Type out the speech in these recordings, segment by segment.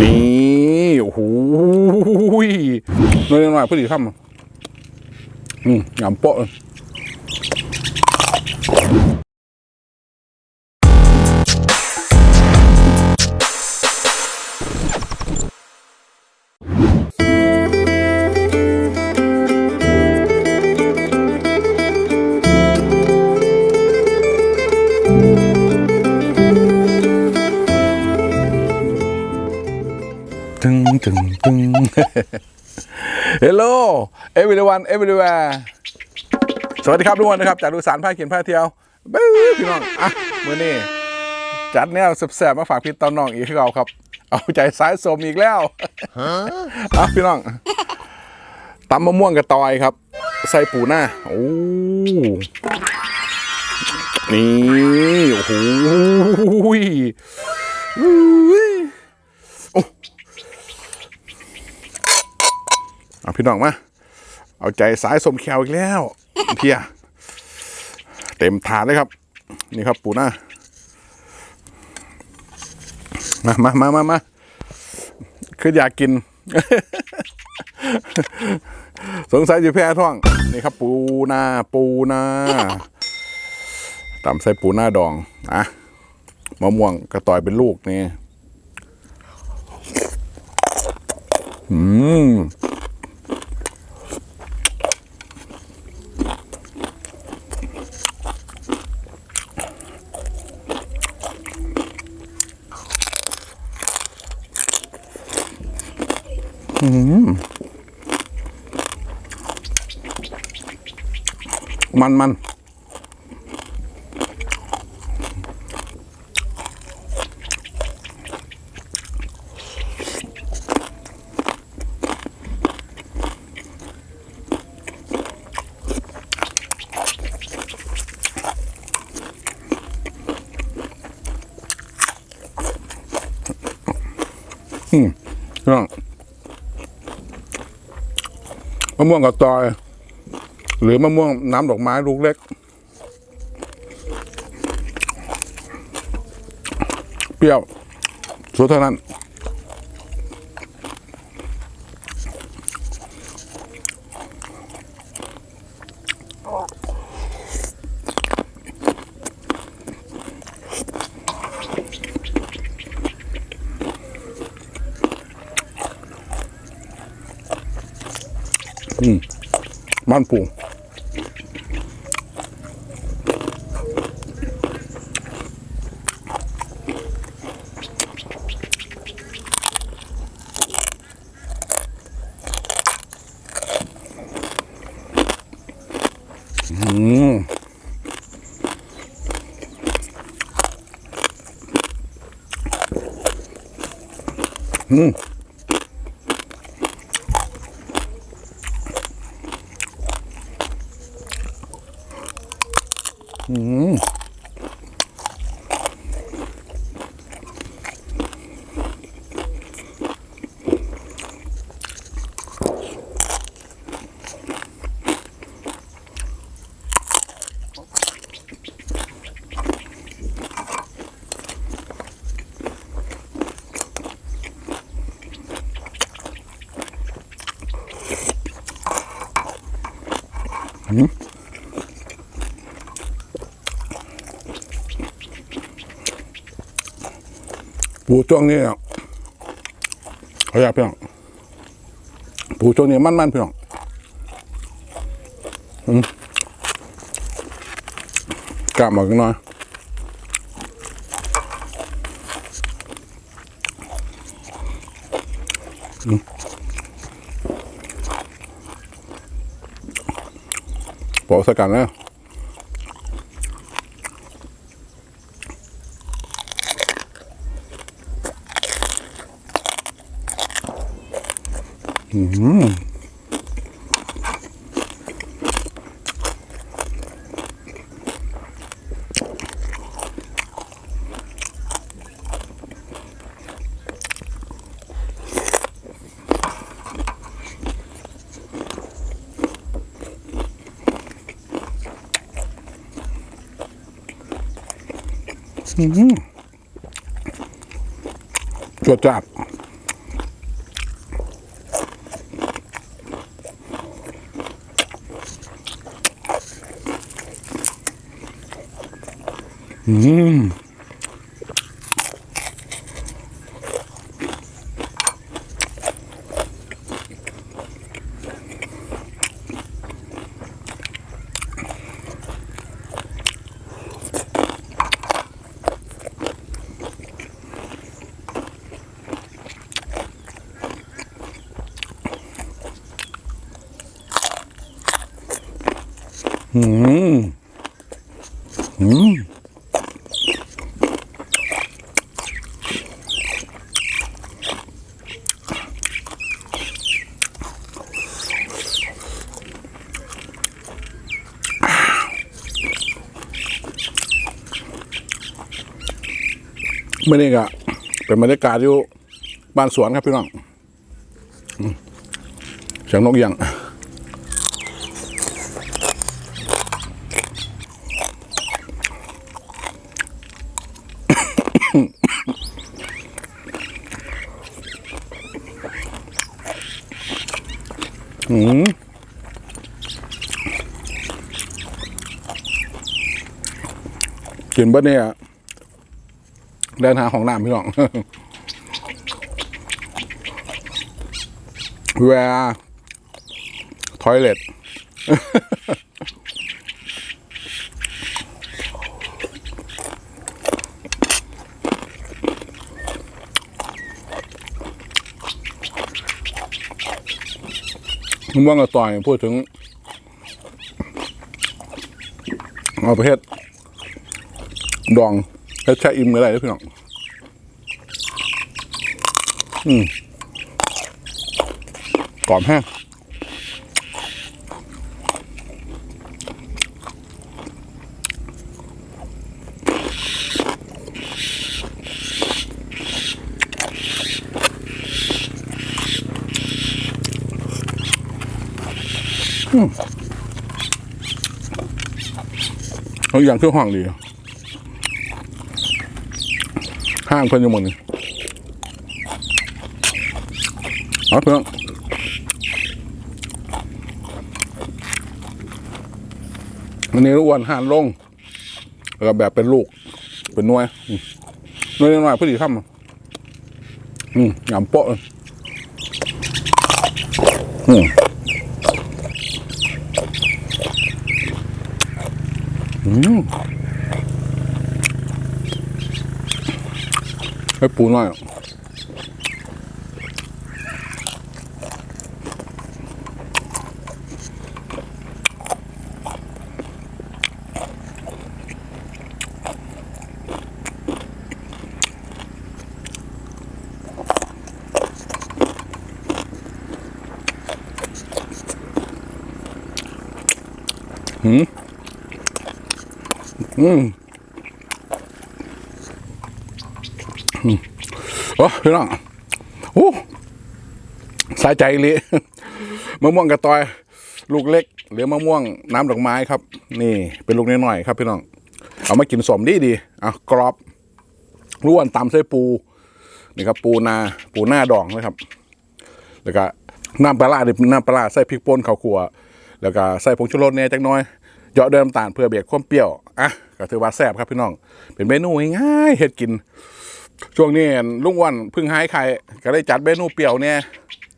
นี่โอ้โหน้อยหน่อยพอดีคำอืมหยำโปะ ตึงตึง Hello everyone everywhere สวัสดีครับทุกคนนะครับ จากดูสารผ้าเขียนผ้าเที่ยวบื้อพี่น้อง อะมื่อนี้จัดแนวแสบๆมาฝากพี่ตอนน้องอีกให้เราครับ เอาใจสายสมอีกแล้วเอาพี่น้องตำมะม่วงกระตอยครับ ใส่ปูหน้า โอ้นี่โอ้โหอุ้ยโอ้ เอาพี่น้องมา เอาใจสายสมแขวอีกแล้วเพียเต็มถาดเลยครับ นี่ครับปูหน้ามามามามามาคืออยากกิน สงสัยจะแพ้ท้อง นี่ครับ ปูนาปูนาตำใส่ปูหน้าดองอะมะม่วงกระต่อยเป็นลูกนี่ อืม มันมันอืมพี่น้อง มะม่วงกับตอย หรือมะม่วงน้ำดอกไม้ลูกเล็ก เปรี้ยวสุดเท่านั้น อืม บ้านปูอืมอืมอืม ปูช่วงนี้เขาอยากเพียงปูช่วงนี้มันมันๆเพียงกลับมากันหน่อยอืม บอกสกันแล้วอืม จวดจับอืม อืมอืมเมื่อนี้ก็เป็นบรรยากาศอยู่บ้านสวนครับพี่น้องอืมเสียงนกเอียง อืมกินบิดเนี่ยเดินหาของน้ำพี่น้องเวลาทอยเล็ต ผมว่ากับต่อยพูดถึงเอาประเภทดองแล้วแช่อิ่มอะไรด้พี่น้องอืมกรอบแห้ง เอาอย่างเครื่องห้องดีห้างเพิ่นยู่หมดนี่เอาเพื่อนวันนี้อ้วนห่านลงแล้วก็แบบเป็นลูก เป็นน่วยอืมหน่วยน้อยๆพอดีคำอะอืมหยำโปะอืม อืมให้ปูหน่ อยอะอืมอืมอืมโอ้พี่น้องโอ้สายใจเลยมะม่วงกระตอย ลูกเล็ก หรือมะม่วงน้ำดอกไม้ครับ นี่เป็นลูกน้อยๆครับ พี่น้อง เอามากินสมดีดีๆอะกรอบร่วนตำไส้ปู นี่ครับ ปูนา ปูหน้าดองนะครับ แล้วก็น้ำปลาร้าดิน้ำปลาร้าใส่พริกป่นข้าวคั่วแล้วก็ใส่ผงชูรสเนี่ยจักหน้อย เหยาะเดิมตาลเพื่อเบียดความเปรี้ยวอะก็ถือว่าแซ่บครับพี่น้อง เป็นเมนูง่ายเฮ็ดกิน ช่วงนี้ลุงวันเพึ่งหายไข่ก็ได้จัดเมนูเปรี้ยวเนี่ย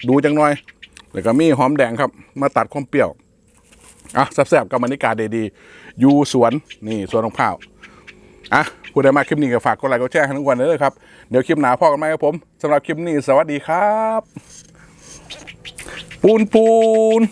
ดูจังหน่อย แล้วก็มีหอมแดงครับ มาตัดความเปรี้ยวอะแซ่บๆกับบรรยากาศดีๆอยู่สวนนี่สวนของข้าวอะผู้ใดมาคลิปนี้ก็ฝากกดไลค์กดแชร์ให้ทุกวันเลยครับ เดี๋ยวคลิปหน้าพ่อกันไหมครับผมสำหรับคลิปนี้สวัสดีครับ ปูนปูน